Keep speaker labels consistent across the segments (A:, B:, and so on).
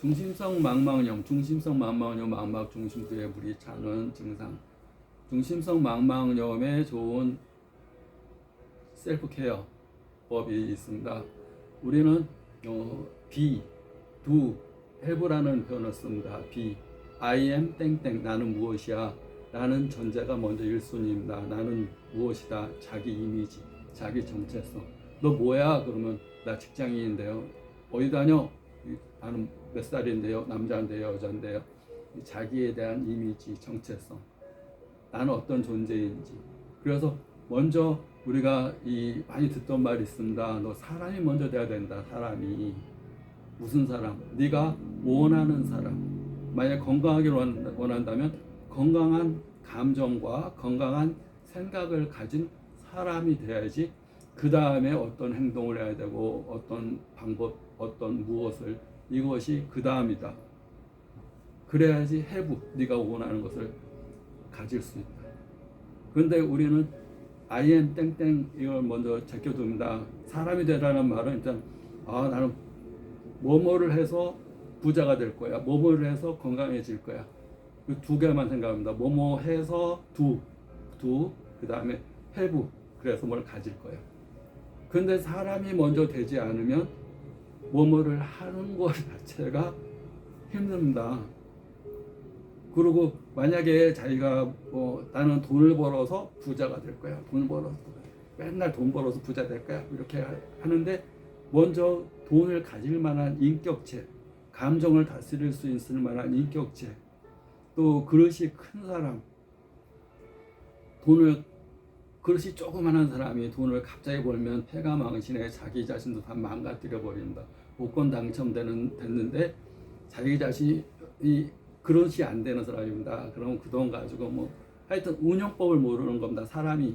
A: 중심성 망망염, 중심성 망망염, 망막 중심도의 물이 차는 증상. 중심성 망망염에 좋은 셀프 케어 법이 있습니다. 우리는 어, be, have라는 표현을 씁니다. be, I am 땡땡 나는 무엇이야? 나는 전제가 먼저 1순위입니다. 나는 무엇이다? 자기 이미지, 자기 정체성. 너 뭐야? 그러면 나 직장인인데요. 어디 다녀? 나는 몇 살인데요? 남자인데요? 여자인데요? 자기에 대한 이미지, 정체성. 나는 어떤 존재인지. 그래서 먼저 우리가 이 많이 듣던 말이 있습니다. 너 사람이 먼저 돼야 된다. 사람이 무슨 사람? 네가 원하는 사람. 만약 건강하기를 원- 원한다면 건강한 감정과 건강한 생각을 가진 사람이 돼야지. 그 다음에 어떤 행동을 해야 되고 어떤 방법, 어떤 무엇을 이것이 그 다음이다. 그래야지 해부 네가 원하는 것을 가질 수 있다. 그런데 우리는 I am 땡땡 이걸 먼저 제껴둡니다. 사람이 되라는 말은 일단 아 나는 뭐뭐를 해서 부자가 될 거야. 뭐뭐를 해서 건강해질 거야. 그두 개만 생각합니다. 뭐뭐 해서 두, 두, 그 다음에 해부. 그래서 뭘 가질 거야. 근데 사람이 먼저 되지 않으면 뭐뭐를 하는 것 자체가 힘듭니다. 그리고 만약에 자기가 뭐 나는 돈을 벌어서 부자가 될 거야. 돈 벌어서 맨날 돈 벌어서 부자 될 거야. 이렇게 하는데 먼저 돈을 가질 만한 인격체, 감정을 다스릴 수 있을 만한 인격체, 또 그릇이 큰 사람, 돈을 그릇이 조그만한 사람이 돈을 갑자기 벌면 패가 망신해 자기 자신도 다 망가뜨려 버린다. 복권 당첨되는 됐는데 자기 자신이 이 그릇이 안 되는 사람입니다. 그럼 그돈 가지고 뭐 하여튼 운영법을 모르는 겁니다. 사람이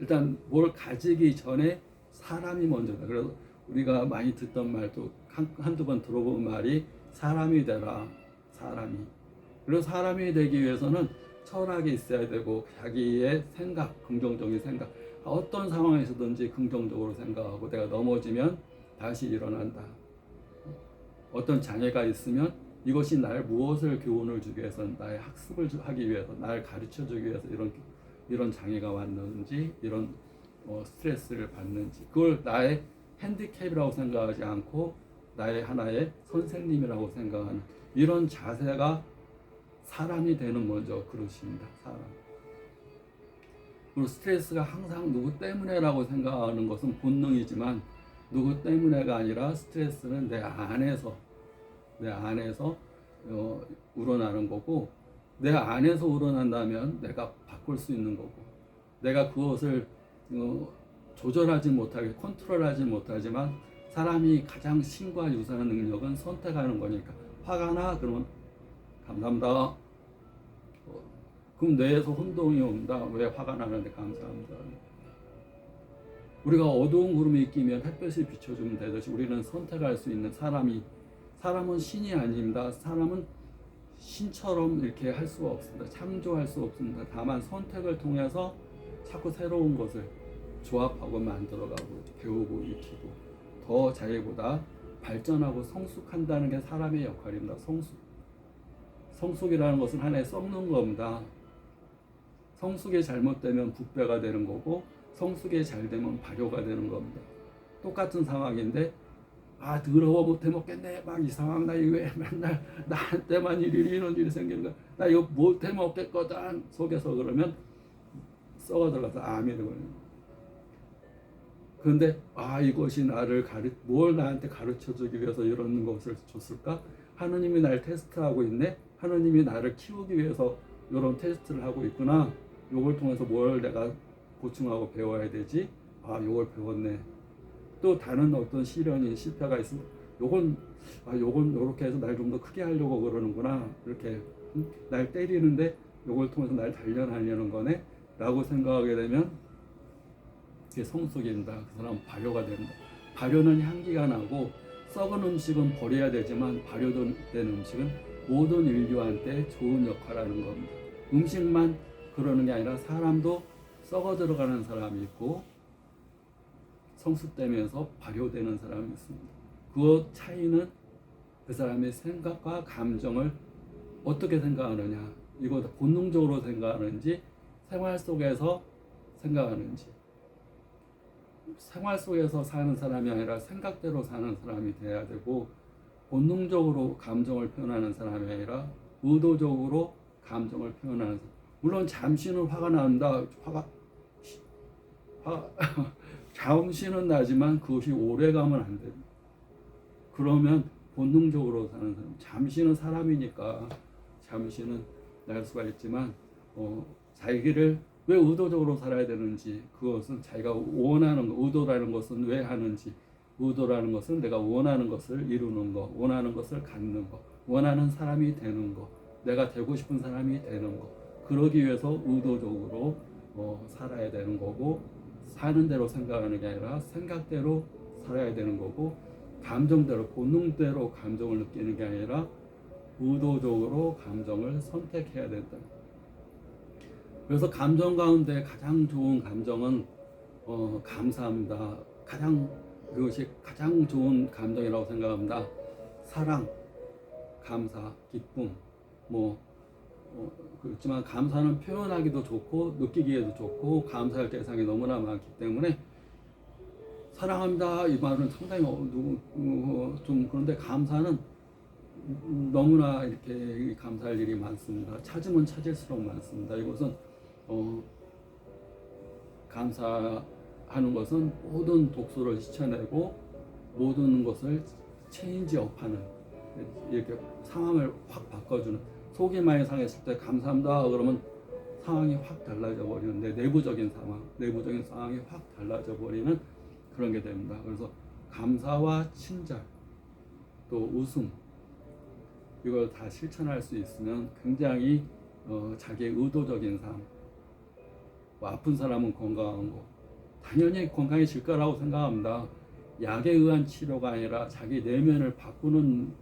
A: 일단 뭘 가지기 전에 사람이 먼저다. 그래서 우리가 많이 듣던 말도 한, 한두 번 들어본 말이 사람이 되라. 사람이. 그리고 사람이 되기 위해서는 철학이 있어야 되고 자기의 생각, 긍정적인 생각. 어떤 상황에서든지 긍정적으로 생각하고 내가 넘어지면 다시 일어난다. 어떤 장애가 있으면 이것이 날 무엇을 교훈을 주기 위해서 나의 학습을 주- 하기 위해서 날 가르쳐 주기 위해서 이런 이런 장애가 왔는지 이런 어, 스트레스를 받는지 그걸 나의 핸디캡이라고 생각하지 않고 나의 하나의 선생님이라고 생각하는 이런 자세가 사람이 되는 먼저 그릇입니다. 사람. 그리고 스트레스가 항상 누구 때문에라고 생각하는 것은 본능이지만 누구 때문에가 아니라 스트레스는 내 안에서 내 안에서 어, 우러나는 거고 내 안에서 우러난다면 내가 바꿀 수 있는 거고 내가 그것을 어, 조절하지 못하게 컨트롤하지 못하지만 사람이 가장 신과 유사한 능력은 선택하는 거니까 화가 나 그러면 감사합니다. 어, 그럼 뇌에서 혼동이 온다. 왜 화가 나는데 감사합니다. 우리가 어두운 구름이 끼면 햇볕이 비춰주면 되듯이 우리는 선택할 수 있는 사람이 사람은 신이 아닙니다. 사람은 신처럼 이렇게 할 수가 없습니다. 창조할 수 없습니다. 다만 선택을 통해서 자꾸 새로운 것을 조합하고 만들어가고 배우고 익히고 더 자기보다 발전하고 성숙한다는 게 사람의 역할입니다. 성숙. 성숙이라는 것은 하나의 썩는 겁니다. 성숙이 잘못되면 부패가 되는 거고 성숙이 잘 되면 발효가 되는 겁니다. 똑같은 상황인데 아 더러워 못해 먹겠네. 막 이 상황 나 이거 왜 맨날 나한테만 일이 이런 일이 생기는 거야. 나 이거 못해 먹겠거든. 속에서 그러면 썩어 들어가서 암이 되거든요 그런데 아 이것이 나를 가르 뭘 나한테 가르쳐 주기 위해서 이런 것을 줬을까? 하느님이 날 테스트하고 있네. 하느님이 나를 키우기 위해서 이런 테스트를 하고 있구나. 요걸 통해서 뭘 내가 보충하고 배워야 되지. 아 요걸 배웠네. 또 다른 어떤 시련이 실패가 있으면 요건 아 요건 요렇게 해서 날 좀 더 크게 하려고 그러는구나. 이렇게 응? 날 때리는데 요걸 통해서 날 단련하려는 거네. 라고 생각하게 되면 그게 성숙입니다 그 사람 은 발효가 된다. 발효는 향기가 나고 썩은 음식은 버려야 되지만 발효된 음식은 모든 인류한테 좋은 역할을 하는 겁니다. 음식만 그러는 게 아니라 사람도 썩어 들어가는 사람이 있고 성숙되면서 발효되는 사람이 있습니다. 그 차이는 그 사람의 생각과 감정을 어떻게 생각하느냐 이거 본능적으로 생각하는지 생활 속에서 생각하는지 생활 속에서 사는 사람이 아니라 생각대로 사는 사람이 돼야 되고 본능적으로 감정을 표현하는 사람이 아니라 의도적으로 감정을 표현하는 사람. 물론 잠시는 화가 난다 화가 화 잠시는 나지만 그것이 오래 가면 안 됩니다. 그러면 본능적으로 사는 사람 잠시는 사람이니까 잠시는 날 수가 있지만 어, 자기를 왜 의도적으로 살아야 되는지 그것은 자기가 원하는 거, 의도라는 것은 왜 하는지 의도라는 것은 내가 원하는 것을 이루는 거 원하는 것을 갖는 거 원하는 사람이 되는 거 내가 되고 싶은 사람이 되는 거 그러기 위해서 의도적으로 어, 살아야 되는 거고 사는 대로 생각하는 게 아니라 생각대로 살아야 되는 거고 감정대로 본능대로 감정을 느끼는 게 아니라 의도적으로 감정을 선택해야 된다. 그래서 감정 가운데 가장 좋은 감정은 어, 감사합니다. 가장 그것이 가장 좋은 감정이라고 생각합니다. 사랑, 감사, 기쁨, 뭐 어, 그렇지만 감사는 표현하기도 좋고 느끼기에도 좋고 감사할 대상이 너무나 많기 때문에 사랑합니다 이 말은 상당히 어, 누구 어, 좀 그런데 감사는 너무나 이렇게 감사할 일이 많습니다. 찾으면 찾을수록 많습니다. 이것은 어, 감사하는 것은 모든 독소를 씻어내고 모든 것을 체인지업하는 이렇게 상황을 확 바꿔주는 속이 많이 상했을 때 감사합니다 그러면 상황이 확 달라져 버리는데 내부적인 상황, 내부적인 상황이 확 달라져 버리는 그런 게 됩니다. 그래서 감사와 친절 또 웃음 이걸 다 실천할 수 있으면 굉장히 어, 자기의 의도적인 삶, 뭐 아픈 사람은 건강한 거 당연히 건강해질 거라고 생각합니다. 약에 의한 치료가 아니라 자기 내면을 바꾸는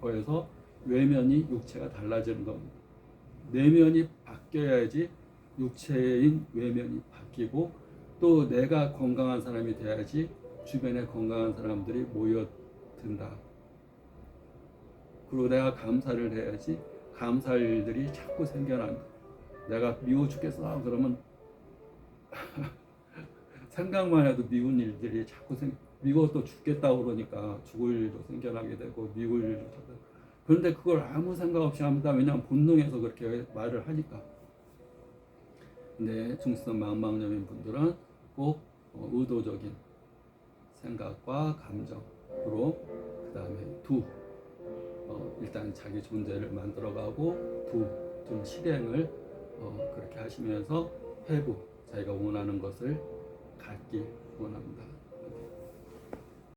A: 거에서 외면이 육체가 달라지는 겁니다. 내면이 바뀌어야지 육체인 외면이 바뀌고 또 내가 건강한 사람이 돼야지 주변에 건강한 사람들이 모여든다. 그리고 내가 감사를 해야지 감사할 일들이 자꾸 생겨난다. 내가 미워 죽겠어 그러면 생각만 해도 미운 일들이 자꾸 생 미워 또 죽겠다 그러니까 죽을 일도 생겨나게 되고 미울 일도 생겨나고 그런데 그걸 아무 생각 없이 합니다. 왜냐하면 본능에서 그렇게 말을 하니까. 근데 중수성 망망염인 분들은 꼭 어, 의도적인 생각과 감정으로 그 다음에 두 어, 일단 자기 존재를 만들어가고 두 좀 실행을 어, 그렇게 하시면서 회복 자기가 원하는 것을 갖길 원합니다.